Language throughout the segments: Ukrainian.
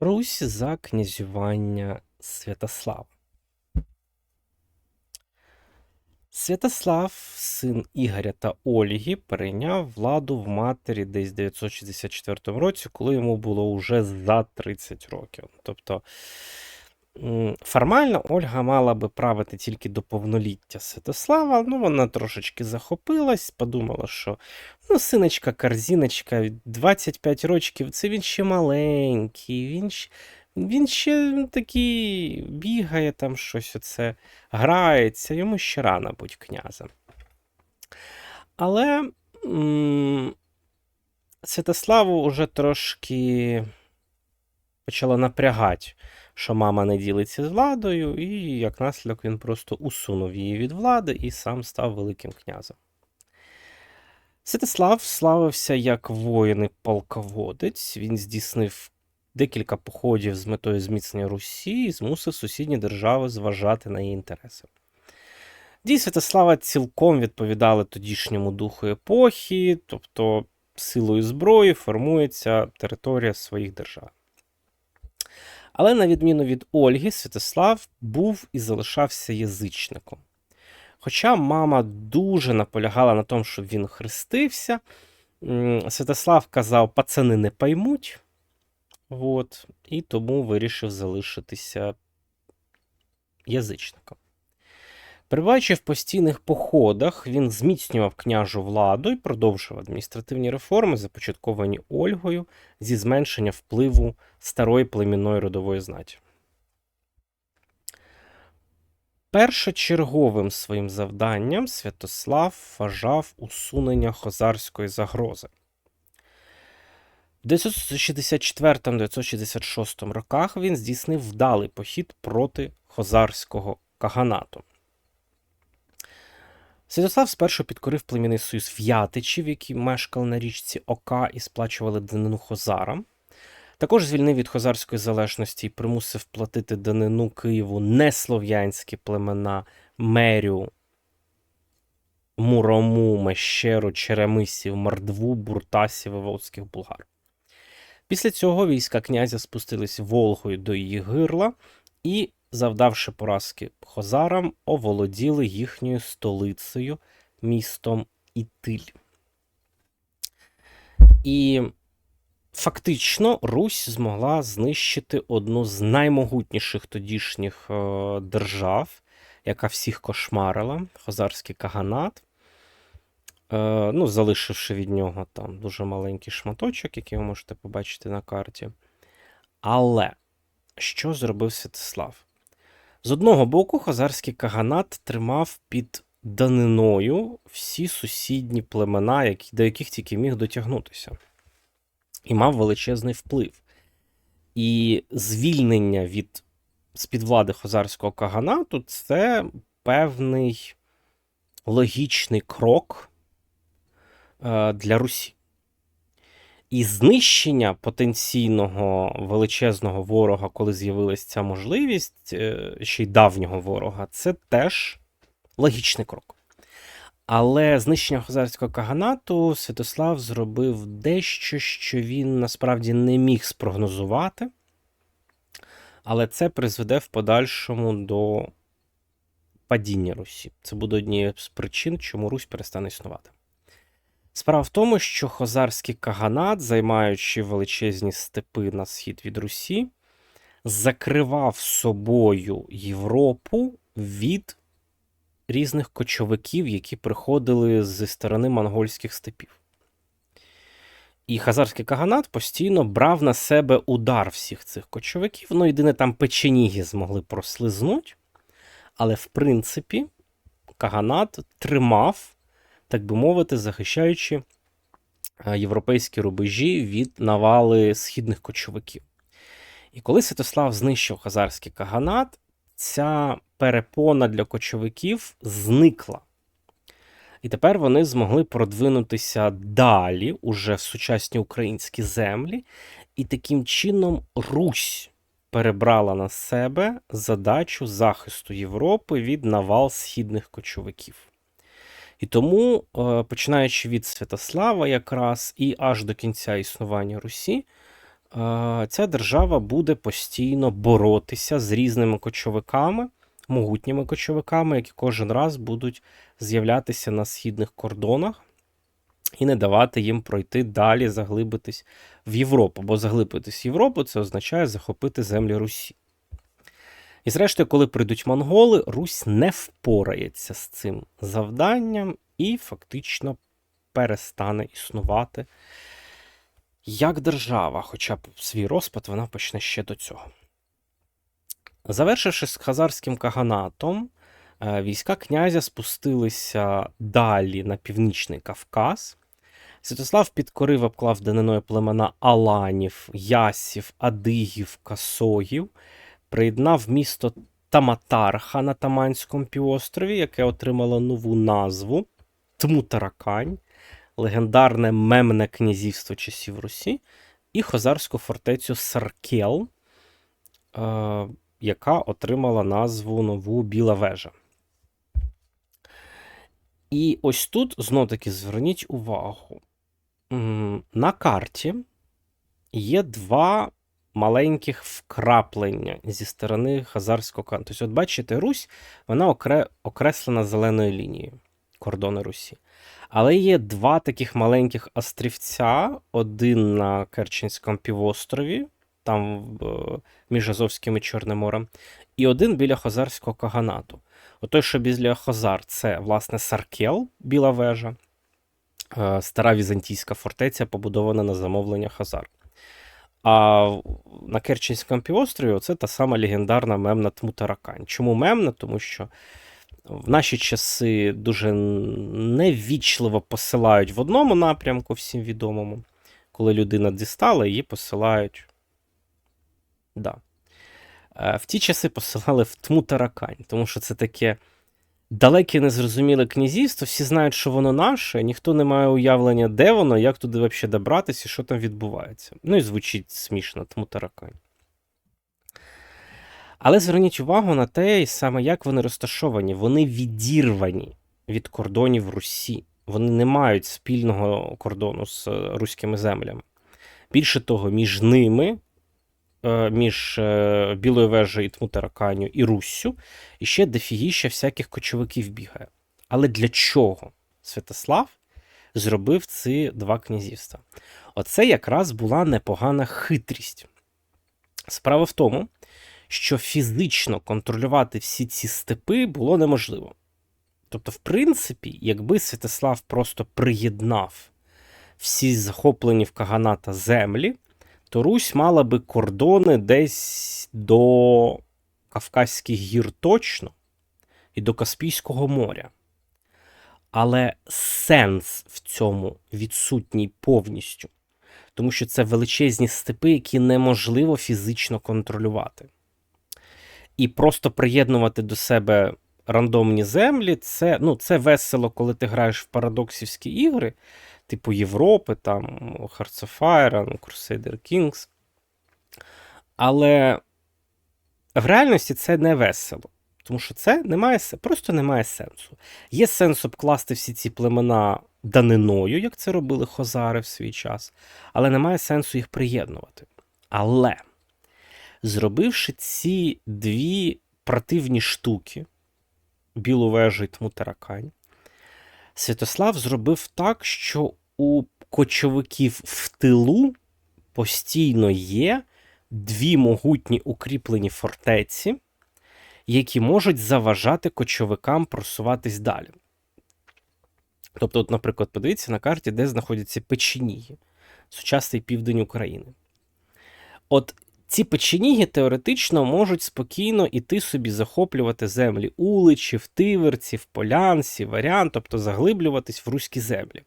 Русь за князювання Святослава. Святослав, син Ігоря та Ольги, перейняв владу в матері десь в 964 році, коли йому було уже за 30 років. Тобто формально Ольга мала би правити тільки до повноліття Святослава, ну вона трошечки захопилась, подумала, що ну, синочка, корзіночка, 25 років, це він ще маленький, він ще, він ще такий бігає там щось оце, грається, йому ще рано будь князем. Але м, Святославу вже трошки почало напрягати, що мама не ділиться з владою, і як наслідок він просто усунув її від влади і сам став Великим князем. Святослав славився як воїн і полководець. Він здійснив декілька походів з метою зміцнення Русі і змусив сусідні держави зважати на її інтереси. Дії Святослава цілком відповідали тодішньому духу епохи, тобто силою зброї формується територія своїх держав. Але на відміну від Ольги, Святослав був і залишався язичником. Хоча мама дуже наполягала на тому, щоб він хрестився, Святослав казав, пацани не поймуть. От, і тому вирішив залишитися язичником. Перебуваючи в постійних походах, він зміцнював княжу владу і продовжував адміністративні реформи, започатковані Ольгою зі зменшення впливу старої племінної родової знаті. Першочерговим своїм завданням Святослав вважав усунення хозарської загрози. В 964-966 роках він здійснив вдалий похід проти хозарського каганату. Святослав спершу підкорив племінний союз в'ятичів, які мешкали на річці Ока і сплачували данину хозарам. Також звільнив від хозарської залежності і примусив платити данину Києву неслов'янські племена Мерю, Мурому, Мещеру, Черемисів, Мордву, Буртасів і Волзьких булгар. Після цього війська князя спустились Волгою до її гирла і, завдавши поразки хозарам, оволоділи їхньою столицею, містом Ітиль. І фактично Русь змогла знищити одну з наймогутніших тодішніх е, держав, яка всіх кошмарила хозарський каганат. Е, ну, залишивши від нього там дуже маленький шматочок, який ви можете побачити на карті. Але що зробив Святослав? З одного боку, хазарський каганат тримав під даниною всі сусідні племена, до яких тільки міг дотягнутися, і мав величезний вплив. І звільнення від з-під влади хазарського каганату це певний логічний крок е, для Русі. І знищення потенційного величезного ворога, коли з'явилася ця можливість, е, ще й давнього ворога, це теж логічний крок. Але знищення хазарського каганату Святослав зробив дещо, що він насправді не міг спрогнозувати, але це призведе в подальшому до падіння Русі. Це буде однією з причин, чому Русь перестане існувати. Справа в тому, що хозарський каганат, займаючи величезні степи на схід від Русі, закривав собою Європу від різних кочовиків, які приходили зі сторони монгольських степів. І хазарський каганат постійно брав на себе удар всіх цих кочовиків. Ну, єдине, там печеніги змогли прослизнути, але в принципі каганат тримав так би мовити, захищаючи е, європейські рубежі від навали східних кочовиків. І коли Святослав знищив хазарський каганат, ця перепона для кочовиків зникла. І тепер вони змогли продвинутися далі, уже в сучасні українські землі, і таким чином Русь перебрала на себе задачу захисту Європи від навал східних кочовиків. І тому, е, починаючи від Святослава, якраз і аж до кінця існування Русі, е, ця держава буде постійно боротися з різними кочовиками, могутніми кочовиками, які кожен раз будуть з'являтися на східних кордонах і не давати їм пройти далі, заглибитись в Європу. Бо заглибитись в Європу це означає захопити землі Русі. І зрештою, коли прийдуть монголи, Русь не впорається з цим завданням і фактично перестане існувати як держава, хоча б свій розпад вона почне ще до цього. Завершивши з хазарським каганатом, е, війська князя спустилися далі на північний Кавказ. Святослав підкорив обклав даниною племена Аланів, Ясів, Адигів, Касоїв, приєднав місто Таматарха на Таманському півострові, яке отримало нову назву Тмутаракань, легендарне мемне князівство часів Русі, і хозарську фортецю Саркел, е, яка отримала назву нову Біла Вежа. І ось тут знов таки зверніть увагу. На карті є два маленьких вкраплення зі сторони Хазарського канту. Тобто, от бачите, Русь, вона окреслена зеленою лінією кордони Русі. Але є два таких маленьких острівця: один на Керченському півострові, там е, між Азовським і Чорним морем, і один біля Хозарського каганату. Отой, що біля Хозар, це, власне, Саркел, Біла вежа, е, стара візантійська фортеця, побудована на замовлення Хазар. А на Керченському півострові це та сама легендарна мемна Тмутаракань. Чому мемна? Тому що в наші часи дуже невічливо посилають в одному напрямку, всім відомому. Коли людина дістала, її посилають. Да. Е, в ті часи посилали в тму таракань, тому що це таке далеке незрозуміле князівство, всі знають, що воно наше, ніхто не має уявлення, де воно, як туди взагалі добратися що там відбувається. Ну і звучить смішно, тму таракань. Але зверніть увагу на те, саме як вони розташовані. Вони відірвані від кордонів Русі. Вони не мають спільного кордону з е, руськими землями. Більше того, між ними, між е, Білою вежею і Тмутараканю і Руссю, іще дефігіща всяких кочовиків бігає. Але для чого Святослав зробив ці два князівства? Оце якраз була непогана хитрість. Справа в тому, що фізично контролювати всі ці степи було неможливо. Тобто, в принципі, якби Святослав просто приєднав всі захоплені в Каганата землі, то Русь мала би кордони десь до Кавказьких гір точно і до Каспійського моря. Але сенс в цьому відсутній повністю, тому що це величезні степи, які неможливо фізично контролювати. І просто приєднувати до себе рандомні землі, це ну, це весело, коли ти граєш в парадоксівські ігри, типу Європи, там, Hearts of Iron, Crusader Kings. Але в реальності це не весело. Тому що це немає, просто немає сенсу. Є сенс обкласти всі ці племена даниною, як це робили Хозари в свій час, але немає сенсу їх приєднувати. Але зробивши ці дві противні штуки, білу вежу і тму таракань, Святослав зробив так, що у кочовиків в тилу постійно є дві могутні укріплені фортеці, які можуть заважати кочовикам просуватись далі. Тобто, от, наприклад, подивіться на карті, де знаходяться печеніги, сучасний південь України. От ці печеніги теоретично можуть спокійно іти собі захоплювати землі уличів, тиверців, полянців, варян, тобто заглиблюватись в руські землі.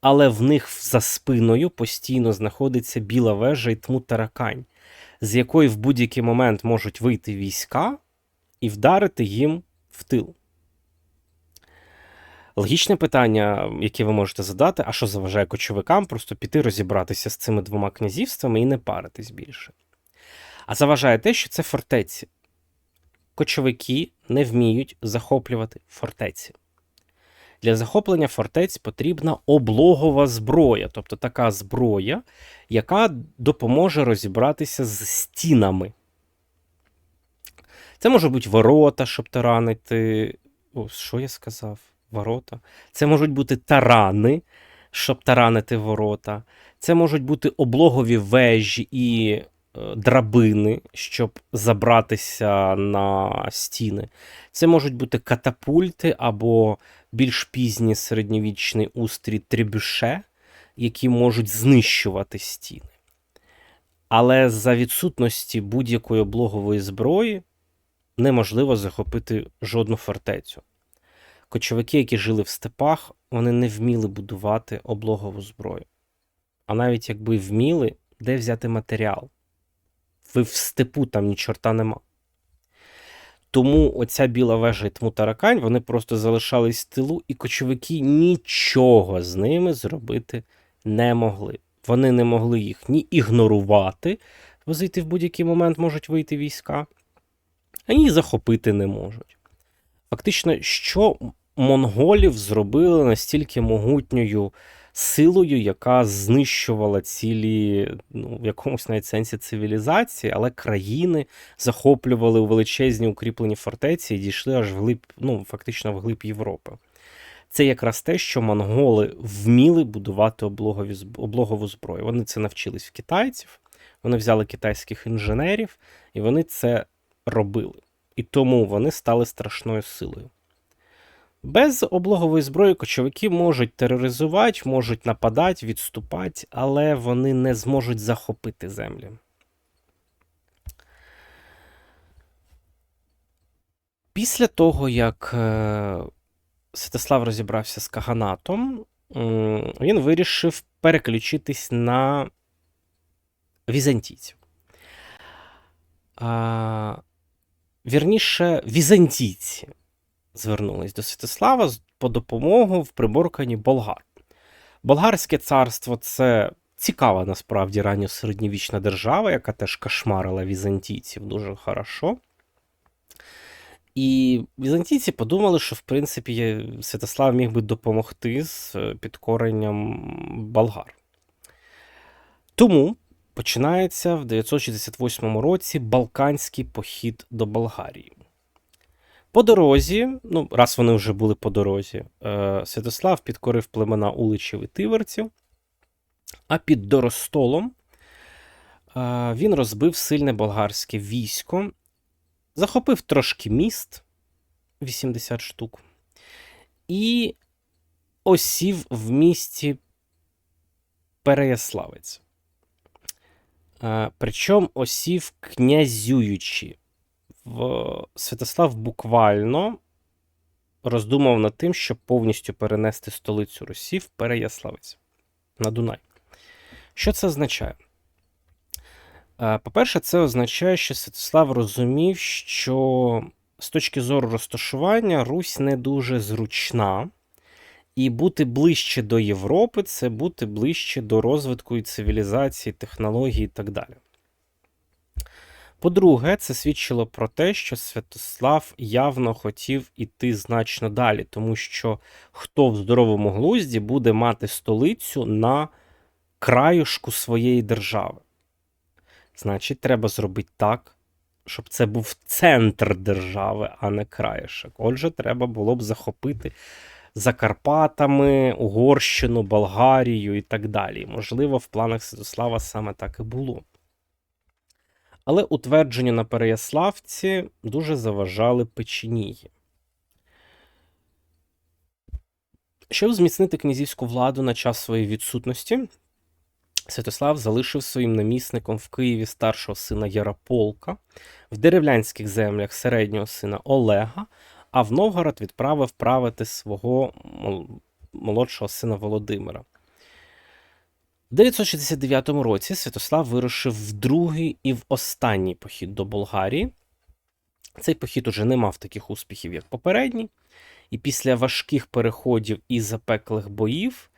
Але в них за спиною постійно знаходиться біла вежа і тму таракань, з якої в будь-який момент можуть вийти війська і вдарити їм в тил. Логічне питання, яке ви можете задати, а що заважає кочовикам просто піти розібратися з цими двома князівствами і не паритись більше. А заважає те, що це фортеці. Кочовики не вміють захоплювати фортеці. Для захоплення фортець потрібна облогова зброя, тобто така зброя, яка допоможе розібратися з стінами. Це можуть бути ворота, щоб таранити. О, що я сказав? Ворота. Це можуть бути тарани, щоб таранити ворота. Це можуть бути облогові вежі і е, драбини, щоб забратися на стіни. Це можуть бути катапульти або більш пізні середньовічний устрій трибюше, які можуть знищувати стіни. Але за відсутності будь-якої облогової зброї неможливо захопити жодну фортецю. Кочовики, які жили в степах, вони не вміли будувати облогову зброю. А навіть якби вміли, де взяти матеріал? Ви в степу там ні чорта нема. Тому оця біла вежа і тму таракань, вони просто залишались в тилу, і кочовики нічого з ними зробити не могли. Вони не могли їх ні ігнорувати, бо зайти в будь-який момент можуть вийти війська, ані захопити не можуть. Фактично, що монголів зробили настільки могутньою силою, яка знищувала цілі, ну, в якомусь навіть сенсі цивілізації, але країни захоплювали у величезні укріплені фортеці і дійшли аж вглиб, ну, фактично вглиб Європи. Це якраз те, що монголи вміли будувати облогові, облогову зброю. Вони це навчились в китайців, вони взяли китайських інженерів, і вони це робили. І тому вони стали страшною силою. Без облогової зброї кочовики можуть тероризувати, можуть нападати, відступати, але вони не зможуть захопити землі. Після того, як е, Святослав розібрався з Каганатом, він вирішив переключитись на візантійців. Вірніше, візантійці звернулись до Святослава по допомогу в приборканні болгар. Болгарське царство це цікава насправді ранньосередньовічна держава, яка теж кошмарила візантійців дуже хорошо. І візантійці подумали, що в принципі Святослав міг би допомогти з е, підкоренням болгар. Тому починається в 968 році Балканський похід до Болгарії. По дорозі, ну, раз вони вже були по дорозі, е, Святослав підкорив племена уличів і тиверців, а під Доростолом е, він розбив сильне болгарське військо, захопив трошки міст 80 штук, і осів в місті Переяславець. Е, причому осів князюючи Святослав буквально роздумав над тим, щоб повністю перенести столицю Русі в Переяславець на Дунай. Що це означає? Е, по-перше, це означає, що Святослав розумів, що з точки зору розташування Русь не дуже зручна, і бути ближче до Європи це бути ближче до розвитку і цивілізації, технологій і так далі. По-друге, це свідчило про те, що Святослав явно хотів іти значно далі, тому що хто в здоровому глузді буде мати столицю на краюшку своєї держави. Значить, треба зробити так, щоб це був центр держави, а не краєшок. Отже, треба було б захопити Закарпатами, Угорщину, Болгарію і так далі. Можливо, в планах Святослава саме так і було. Але утвердження на Переяславці дуже заважали печенії. Щоб зміцнити князівську владу на час своєї відсутності, Святослав залишив своїм намісником в Києві старшого сина Ярополка, в деревлянських землях середнього сина Олега, а в Новгород відправив правити свого молодшого сина Володимира. У 969 році Святослав вирушив в другий і в останній похід до Болгарії. Цей похід уже не мав таких успіхів, як попередній, і після важких переходів і запеклих боїв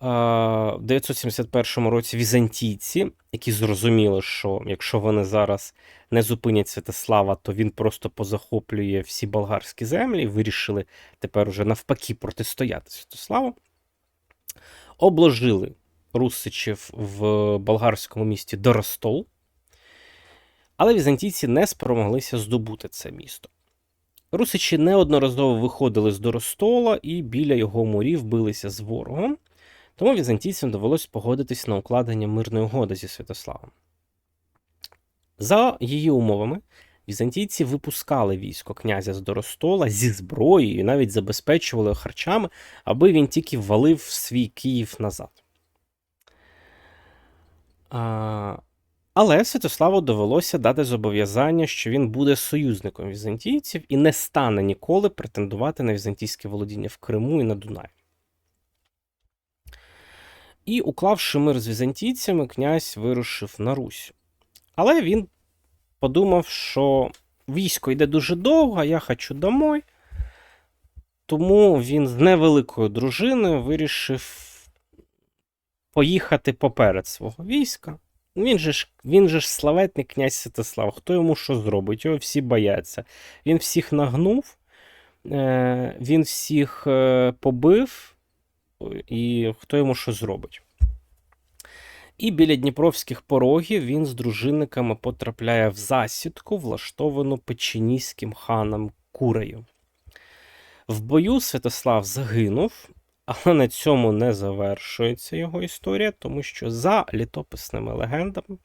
в 971 році візантійці, які зрозуміли, що якщо вони зараз не зупинять Святослава, то він просто позахоплює всі болгарські землі, і вирішили тепер уже навпаки протистояти Святославу, обложили русичів в болгарському місті Доростол, але візантійці не спромоглися здобути це місто. Русичі неодноразово виходили з Доростола і біля його мурів билися з ворогом, тому візантійцям довелось погодитись на укладення мирної угоди зі Святославом. За її умовами, візантійці випускали військо князя з Доростола зі зброєю і навіть забезпечували харчами, аби він тільки ввалив свій Київ назад. А, Але Святославу довелося дати зобов'язання, що він буде союзником візантійців і не стане ніколи претендувати на візантійське володіння в Криму і на Дунаї. І, уклавши мир з візантійцями, князь вирушив на Русь. Але він подумав, що військо йде дуже довго, а я хочу домой. Тому він з невеликою дружиною вирішив поїхати поперед свого війська. Він же ж він же ж славетний князь Святослав. Хто йому що зробить? Його всі бояться. Він всіх нагнув, е, він всіх е, побив, і хто йому що зробить. І біля Дніпровських порогів він з дружинниками потрапляє в засідку, влаштовану печеніським ханом Курею. В бою Святослав загинув, але на цьому не завершується його історія, тому що за літописними легендами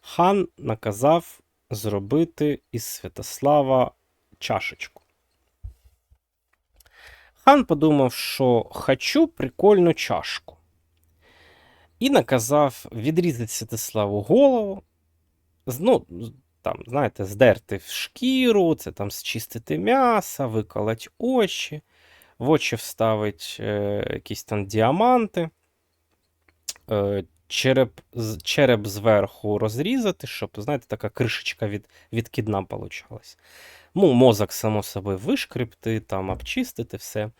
хан наказав зробити із Святослава чашечку. Хан подумав, що хочу прикольну чашку. І наказав відрізати Святославу голову, ну, там, знаєте, здерти в шкіру, це там зчистити м'ясо, виколоть очі, в очі вставить е, якісь там діаманти, е, череп череп зверху розрізати, щоб, знаєте, така кришечка від, відкидна получалась. Ну, Мозок, само собою, вишкрипти, там, обчистити все.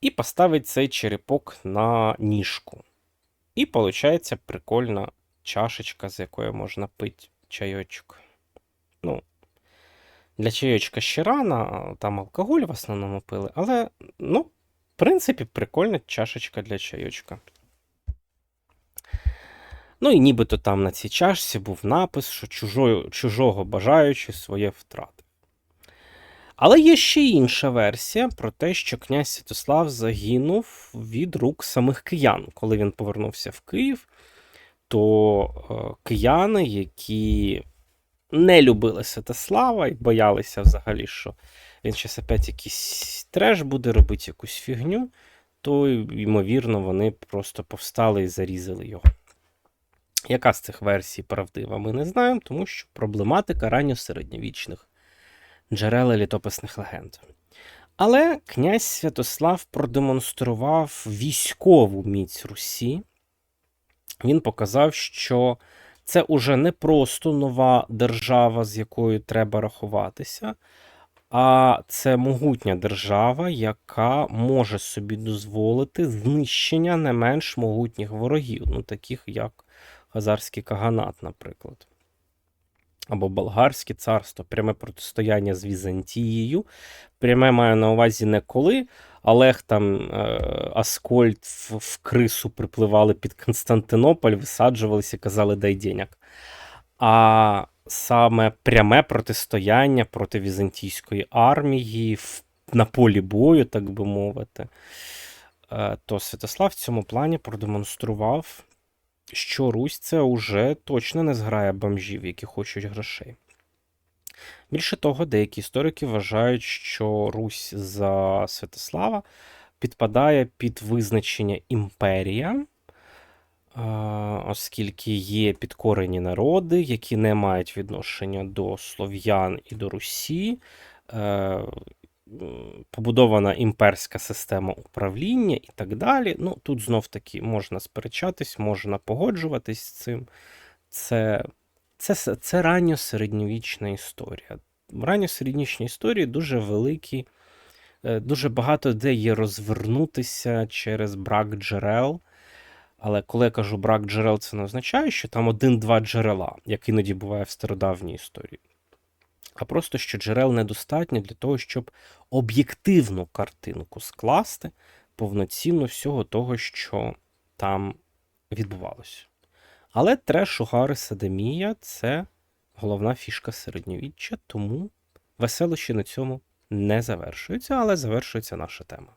І поставить цей черепок на ніжку. І виходить прикольна чашечка, з якої можна пити чайочок. Ну, Для чайочка ще рано, там алкоголь в основному пили, але, ну, в принципі, прикольна чашечка для чайочка. Ну і нібито там на цій чашці був напис, що чужого, чужого бажаючи своє втрати. Але є ще інша версія про те, що князь Святослав загинув від рук самих киян. Коли він повернувся в Київ, то е, кияни, які не любили Святослава і боялися взагалі, що він щас опять якийсь треш буде робити якусь фігню, то, ймовірно, вони просто повстали і зарізали його. Яка з цих версій правдива, ми не знаємо, тому що проблематика ранньосередньовічних джерела літописних легенд. Але князь Святослав продемонстрував військову міць Русі. Він показав, що це уже не просто нова держава, з якою треба рахуватися, а це могутня держава, яка може собі дозволити знищення не менш могутніх ворогів, ну таких як Хазарський Каганат, наприклад або Болгарське царство, пряме протистояння з Візантією. Пряме маю на увазі не коли Олег там е, Аскольд в, крису припливали під Константинополь, висаджувалися казали дай денег. А саме пряме протистояння проти візантійської армії на полі бою, так би мовити. Е, то Святослав в цьому плані продемонстрував що Русь це уже точно не зграє бомжів, які хочуть грошей. Більше того, деякі історики вважають, що Русь за Святослава підпадає під визначення імперія, оскільки є підкорені народи, які не мають відношення до слов'ян і до Русі. Е, побудована імперська система управління і так далі. Ну, Тут знов таки можна сперечатись, можна погоджуватись з цим. Це це, це ранньосередньовічна історія. В ранньосередньовічній історії дуже великі, е, дуже багато де є розвернутися через брак джерел, Але коли я кажу брак джерел, це не означає, що там один-два джерела, як іноді буває в стародавній історії. А просто що джерел недостатньо для того, щоб об'єктивну картинку скласти повноцінно всього того, що там відбувалося. Але трешугар Садемія це головна фішка середньовіччя, тому веселощі на цьому не завершуються, але завершується наша тема.